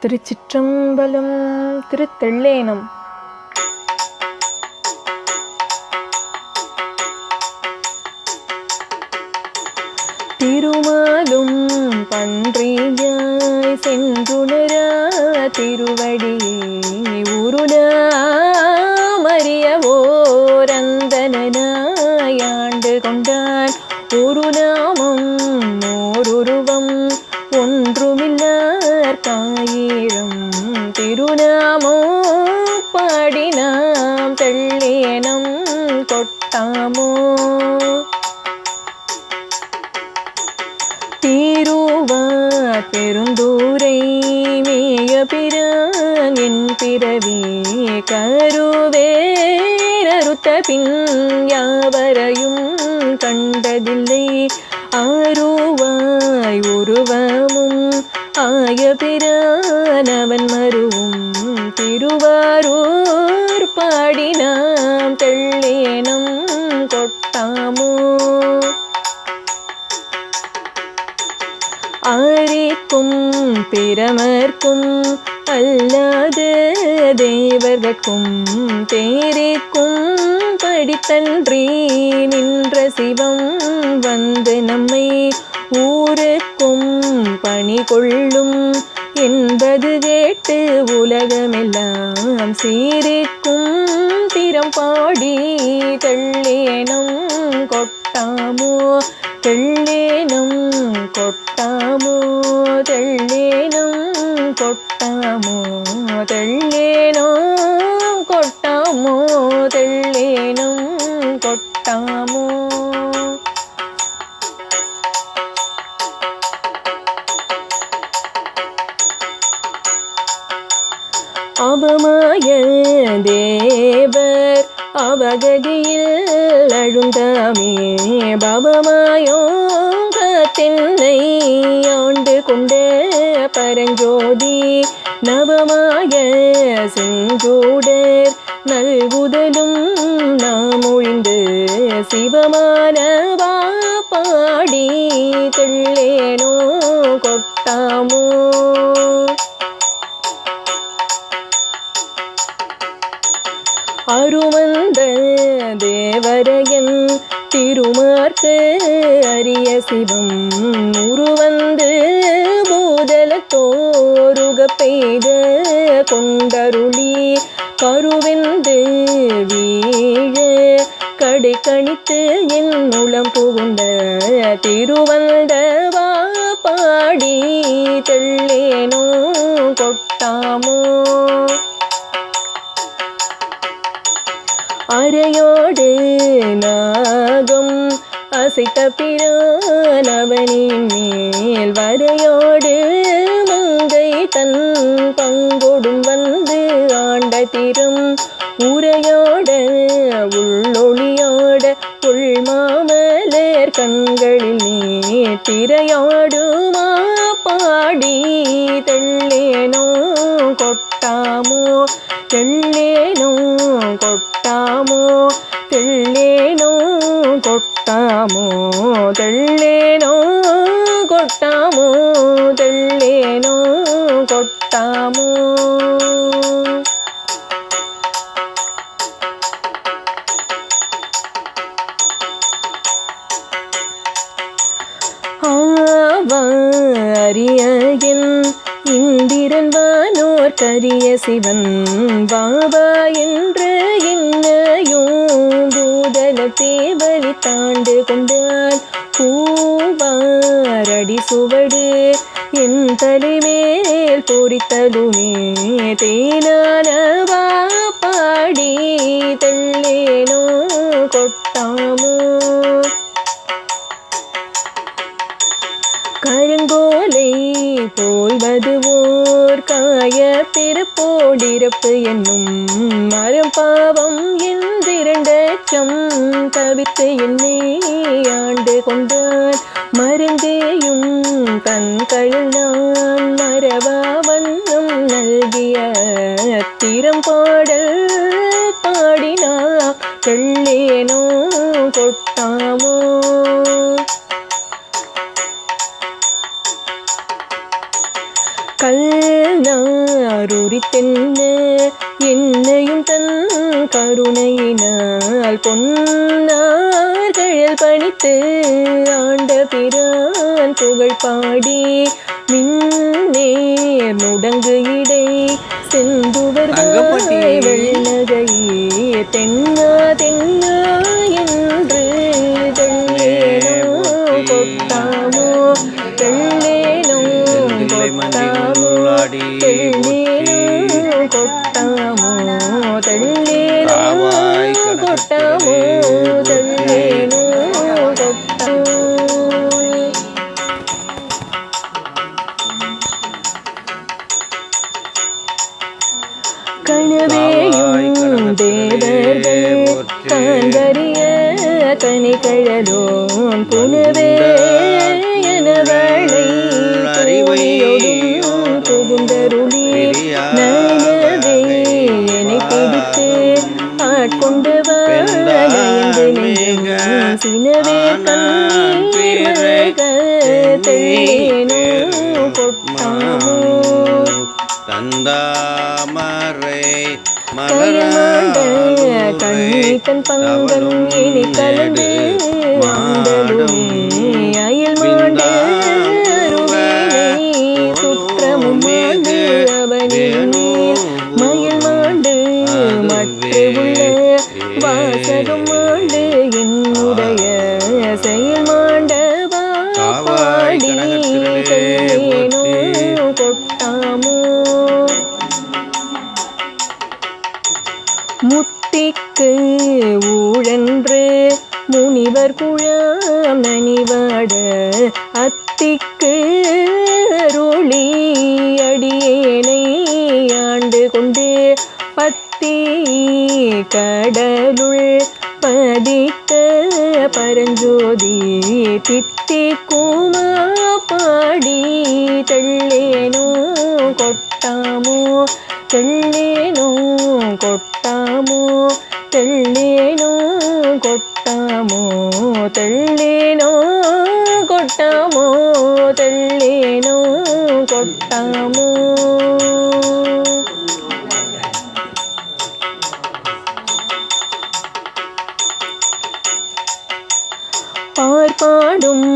திருச்சிற்றம்பலம் திருத்தெள்ளேனம். திருமாலும் பன்றியாய் சென்றுணரா திருவடியே உருநாமறியவோரந்தனாய் ஆண்டு கொண்டான். ஒரு திருநாமோ பாடினாம் தெள்ளேனம் கொட்டாமோ தீருவார் பெருந்தூரை மேய பிரான் என் பிறவி கருவேரறுத்த பின் யாவரையும் கண்டதில்லை. ஆருவாய் உருவமும் ஆய பிரான் அவன் பிரமர்க்கும் அல்லாத தேவர்கட்கும் தேரிக்கும் படித்தன்றி நின்ற சிவம் வந்து நம்மை ஊருக்கும் பணி கொள்ளும் என்பது கேட்டு உலகமெல்லாம் சீரிக்கும் திறம் பாடி தெள்ளேனம் கொட்டாமோ தெள்ளேனம் கொட்ட பரஞ்சோதி நவமாக செஞ்சோடர். நல்குதலும் நாம் ஒழிந்து சிவமானவா பாடி தெள்ளேனோ கொட்டாமோ. அருமந்த தேவரையன் திருமார்க்கு அரிய சிவம் உருவந்து பூதலத்தோருக பெய்த கொண்டருளி கருவெந்து வீழ கடை கணித்து என் உளம் புகுந்த திருவந்தவா பாடி தெள்ளேனோ கொட்டாமோ? அறையோடு நாகம் அசைத்த பிரானவனின் மேல் வரையோடு மங்கை தன் பங்கொடும் வந்து ஆண்ட திறம் உரையோட உள்ளொளியோட உள்மாமலர் கண்களில் நீ திரையாடுமா? பாடி தெள்ளேனோ கொட்டாமோ? தெள்ளேனோ கொட்டாமோ? தெள்ளே கொட்டாமோ தெள்ளேனோ கொட்டாமோ தெள்ளேனோ கொட்டாமோ. ஆவாரியன் இந்திரன் வானோர் கரிய சிவன் பாபா என்று பூதல தேவலி தாண்டு கொண்டான் பூவாரடி சுவடு. என் தலைமேல் பொறித்ததுமே தேனானவா? பாடி தள்ளேனோ கொட்ட போல்வது ஓர் காய பிறப்போடிறப்பு என்னும் மரம் பாவம் என்றிரண்டச்சம் தவித்து என்னை ஆண்டு கொண்டான் மருந்தேயும் தன் கழுந்தான் மரபா வண்ணம் நல்கிய திறம் பாடல் பாடினா தெள்ளேனோ கொட்டாமோ நாருரித்தென்ன என்னையும் தன் கருணையினால் பொன்னார்கள் பணித்து ஆண்ட பிரான் புகழ் பாடி மின்னேர் முடங்கு இடை செந்துவர். வெள்ளகையே தென்னா கொட்டாமோ தன் பங்கன் இனி கலந்து மாண்டலுமே அயல் மாண்ட அருவினை சுற்றமும் அவனின் மயில் மாண்டு மற்ற உள்ள வாசகம் மாண்டு என்னுடைய செயல் மாண்டவா பாடி கொட்டாமோ என்று முனிவர் குழாம் நனிவாட அத்திக்கு அருளி அடியேனை ஆண்டு கொண்டு பத்தி கடலுள் பதித்த பரஞ்சோதி தித்தி கூமா பாடி தள்ளேனோ கொட்டாமோ தெள்ளேனோ கொட்டாமோ தெள்ளேனோ கொட்டாமோ பாடும்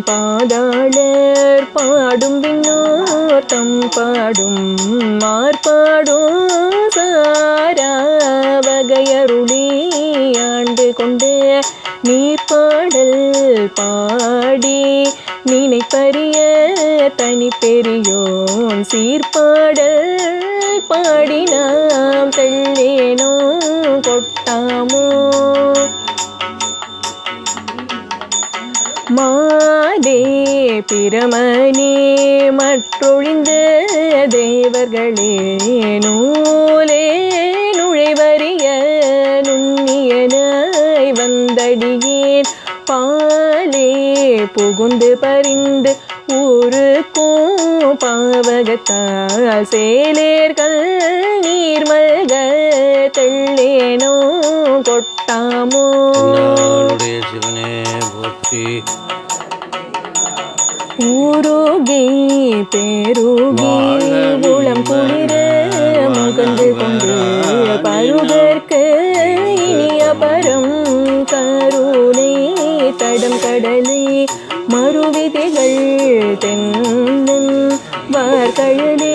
பாதாளர் பாடும் விண்ணோத்தம் பாடும் மார்பாடும் சாரா வகையருளி ஆண்டு கொண்டு பாடல் பாடி நினைப்பறிய தனி பெரியோன் சீர்பாடல் பாடினாம் நாம் கொட்டாமோ மாதே பிரமனே மற்றொழிந்த தேவர்களே நூலே நுழைவறிய நுண்ணியனாய் வந்தடியேன். பாலே புகுந்து பரிந்து ஊருக்கும் பாவகத்தால் சேலேர்கள் நீர்மல்க தெள்ளேனோ கொட்டாமோ? சிவனே போற்றி. ஊரோகி பேருகி உளம் குளிர முகந்து கொண்டு தென்னும் தென்னன் வார்கழலே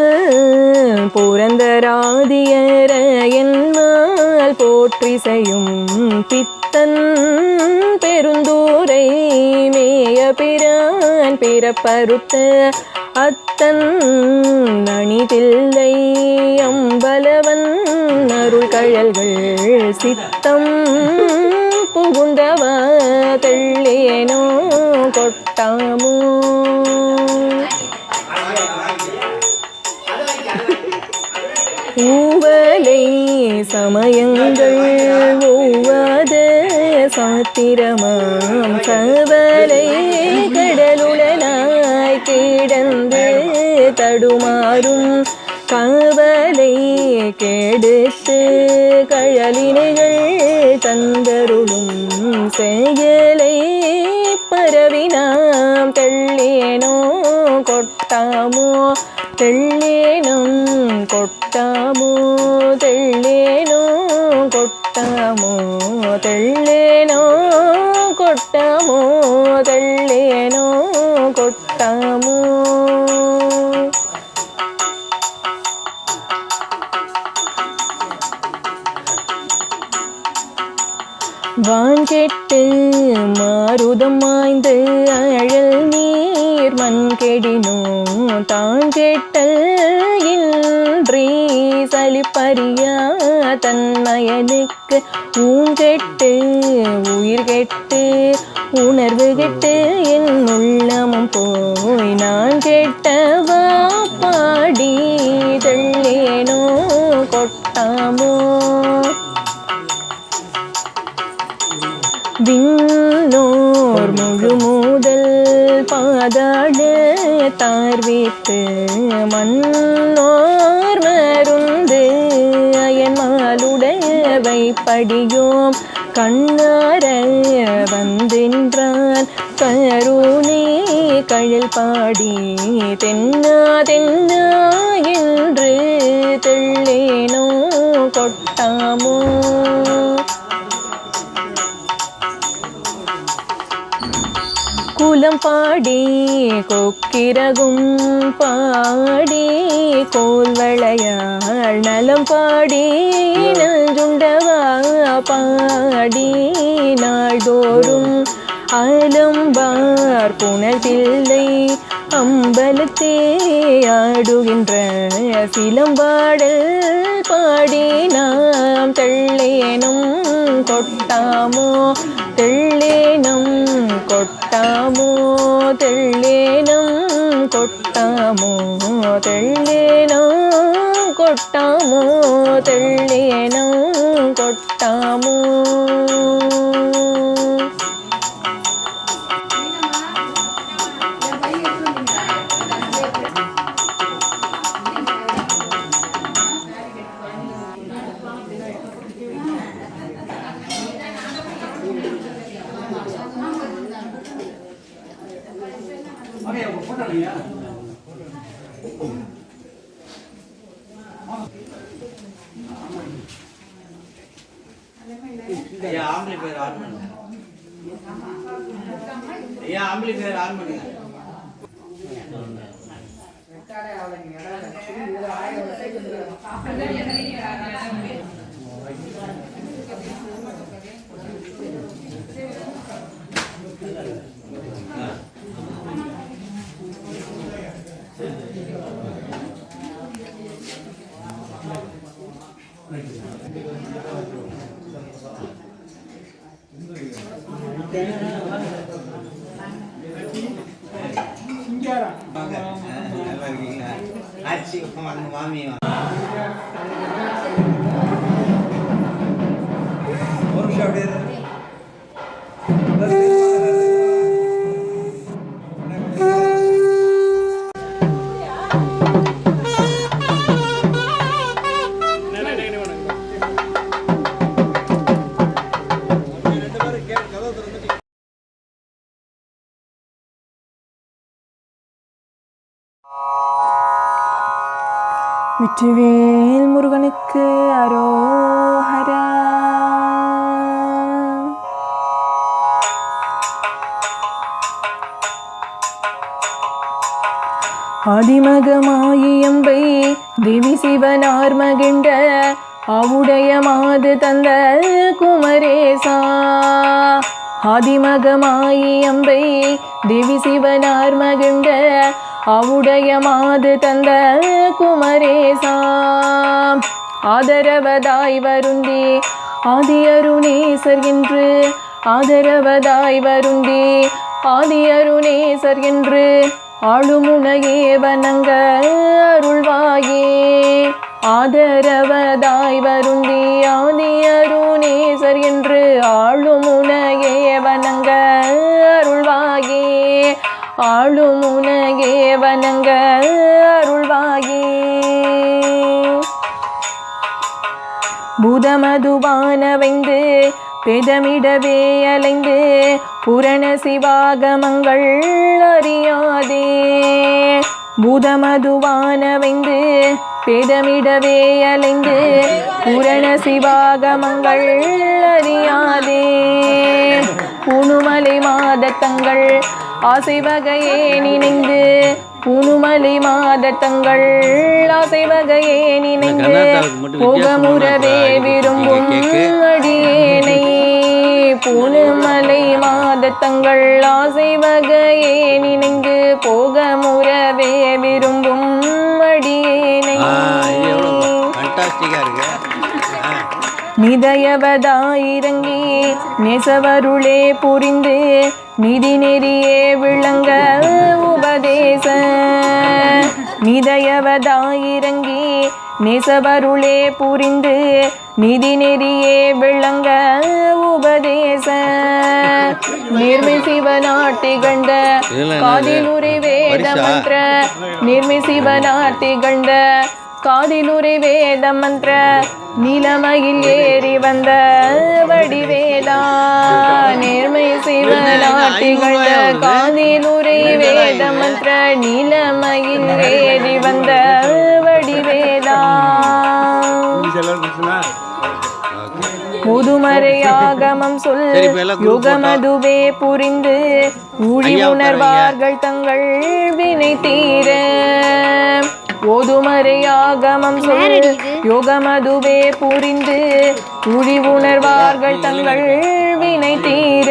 புத்தல் புரந்தராதியர என்மால் போற்றி செய்யும் பித்தன் பெருந்தூரை மேய பிரான் பிறப்பருத்த அத்தன் அணிதில்லை அம்பலவன் அருள் கழல்கள் சித்தம் புகுந்தவா தெள்ளேனோ கொட்டாமோ ஊவலை சமயங்கள் ஒவ்வாத சாத்திரமாம் கவலை கடலுடனாய் கிடந்து தடுமாறும் கவலை கெடுத்து கழலினைகள் தந்தருளும் செயலை பரவினாம் தெள்ளேனோ கொட்டாமோ தெள்ளேனும் கொட்ட கொட்டாமோ தெள்ளேனோ கொட்டாமோ தெள்ளேனோ கொட்டாமோ தெள்ளேனோ கொட்டாமோ. வான்கெட்டு மாருதம் மாய்ந்து அழல் நீர் மண் கெடினோ தான் தன்மயனுக்கு உயிர் கெட்டு உணர்வு கெட்டு என் உள்ள கொட்டாமோ குலம் பாடி கொக்கிரகும் பாடி கோல்வளையாள் நலம் பாடி நஞ்சுண்டவா பாடி நாள்தோறும் அலம்பார் புனல் பிள்ளை அம்பலத்தே ஆடுகின்ற சிலம்பாடல் பாடினார் நாம் தெள்ளேனும் கொட்டாமோ தெள்ளேனம் கொட்டாமோ தெள்ளேனம் கொட்டாமோ தெள்ளேனம் கொட்டாமோ ஐயா ஆம்பளை பேர் ஆன் பண்ணுங்க ஐயா ஆம்பளை பேர் ஆன் பண்ணுங்க ஆச்சி வாங்க வெற்றிவேல் முருகனுக்கு அரோஹரா. ஆதிமகமாயியம்பை தேவி சிவனார் மகிண்ட அவுடைய மாது தந்த குமரேசா. ஆதிமகமாயியம்பை தேவி சிவனார் மகிண்ட அவுடைய மாது தந்த குமரேசாம். ஆதரவதாய் வருந்தி ஆதியருணேசர் என்று. ஆதரவதாய் வருந்தி ஆதியருணேசர் என்று. ஆளுமுனையே வணங்க அருள்வாயே. ஆதரவதாய் வருந்தி ஆதியருணேசர் என்று. ஆளுமுனையே வணங்க அருள்வாயே. ஆளுமுனை பூதமதுவானவைந்து பெதமிடவே அலைந்து புரண சிவாகமங்கள் அறியாதே. பூதமதுவானவைந்து பெதமிடவே அலைந்து புரண சிவாகமங்கள் அறியாதே. பூணுமலை மாதத்தங்கள் ஆசை வகையே நினைந்து பூணுமலை மாதத்தங்கள் ஆசை வகையே நினைந்து போகமுறவே விரும்பும் அடியேனை பூணுமலை மாதத்தங்கள் ஆசை வகையே நினைந்து போகமுறவே விரும்பும் அடியேனை. இருக்கு. நிதயவதாயிரங்கி நெசவருளே புரிந்து நிதி நெறியே விளங்க உபதேச. நிதயவதாயிரங்கி நெசவருளே புரிந்து நிதி நெறியே விளங்க உபதேச. நிர்மி சிவநாட்டி கண்ட இதெல்லாம் காதிலுரை வேத? மந்திர. நிர்மி சிவநாட்டி கண்ட காதிலுரை வேத மந்திர நிலமையில் ஏறி வந்த வடிவேலா நேர்மை சிவநாட்டி கண்ட காதிலுரை வேத மந்திர நிலமையில் ஏறி வந்த வடிவேலா. சொல் இப்ப எல்லாம் group யுகமதுவே புரிந்து ஊழி உணர்வார்கள் தங்கள் வினை தீர. ஓதுமறையாகமம் சொல் யோகமதுவே புரிந்து ஊழி உணர்வார்கள் தங்கள் வினை தீர.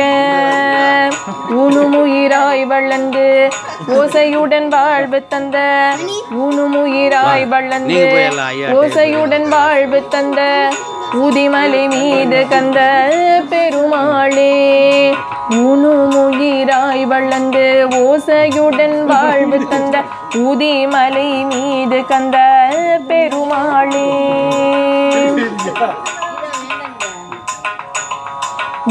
ஊனுமுயிராய் வளர்ந்து ஓசையுடன் வாழ்வு தந்த ஊனுமுயிராய் வளர்ந்து ஓசையுடன் வாழ்வு தந்த உதிமலை மீது கந்த பெருமாளே. உணுமுயிராய் வளர்ந்து ஓசையுடன் வாழ்வு தந்த உதிமலை மீது கந்த பெருமாளே.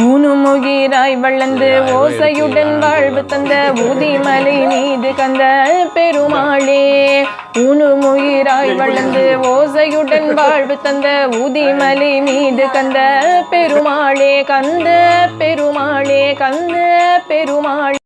ஊனுமுகிராய் வளர்ந்து ஓசையுடன் வாழ்வு தந்த உதிமலை மீது கந்த பெருமாளே. ஊனுமுயிராய் வளர்ந்து ஓசையுடன் வாழ்வு தந்த உதிமலை மீது கந்த பெருமாளே கந்த பெருமாளே கந்த பெருமாளே.